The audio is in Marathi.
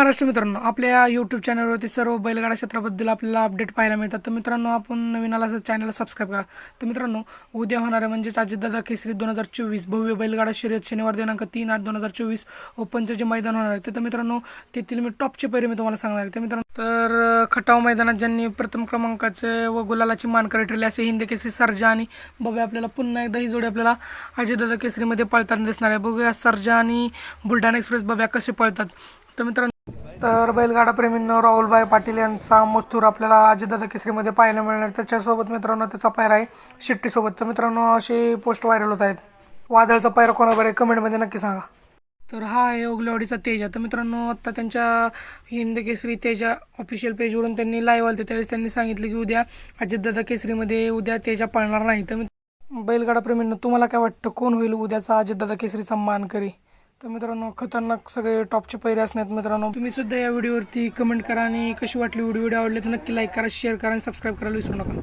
महाराष्ट्र मित्रांनो आपल्या यूट्यूब चॅनलवरती सर्व बैलगाडा क्षेत्राबद्दल आपल्याला अपडेट पाहायला मिळतात. तर मित्रांनो आपण नवीन आला चॅनलला सबस्क्राईब करा. तर मित्रांनो उद्या होणाऱ्या म्हणजेच अजितदादा केसरी दोन हजार चोवीस भव्य बैलगाडा शर्यत शनिवार दिनांक तीन आठ दोन हजार चोवीस ओपनचं जे मैदान होणार आहे तर मित्रांनो तेथील मी टॉपचे पैरे मी तुम्हाला सांगणार आहे. तर मित्रांनो तर खटाव मैदानात ज्यांनी प्रथम क्रमांकाचे व गुलालाची मानकरी ठरली असे हिंद केसरी सर्जा आणि बघूया आपल्याला पुन्हा एकदा ही जोडी आपल्याला अजितदादा केसरीमध्ये पळताना दिसणार आहे. बघूया सर्जा आणि बुलढाणा एक्सप्रेस बघूया कसे पळतात. तर मित्रांनो तर बैलगाडा प्रेमींनो राहुलभाई पाटील यांचा मथुर आपल्याला अजितदादा केसरीमध्ये पाहायला मिळणार. त्याच्यासोबत मित्रांनो त्याचा पायरा आहे शिट्टीसोबत. तर मित्रांनो असे पोस्ट व्हायरल होत आहेत. वादळचा पायरा कोणावर आहे? कमेंटमध्ये नक्की सांगा. तर हा आहे ओगलेवाडीचा तेजा. तर मित्रांनो आत्ता त्यांच्या हिंद केसरी तेजा ऑफिशियल पेजवरून त्यांनी लाईव्ह आलते. त्यावेळेस त्यांनी सांगितलं की उद्या अजितदादा केसरीमध्ये उद्या तेजा पळणार नाही. तर मित- बैलगाडाप्रेमींनो तुम्हाला काय वाटतं? कोण होईल उद्याचा अजितदादा केसरी सन्मान करी? तर मित्रांनो खतरनाक सगळे टॉपचे पैरे असण्यात मित्रांनो तुम्ही सुद्धा या व्हिडिओवरती कमेंट करा आणि कशी वाटली व्हिडिओ व्हिडिओ आवडले तर नक्की लाईक करा शेअर करा आणि सबस्क्राईब करायला विसरू नका.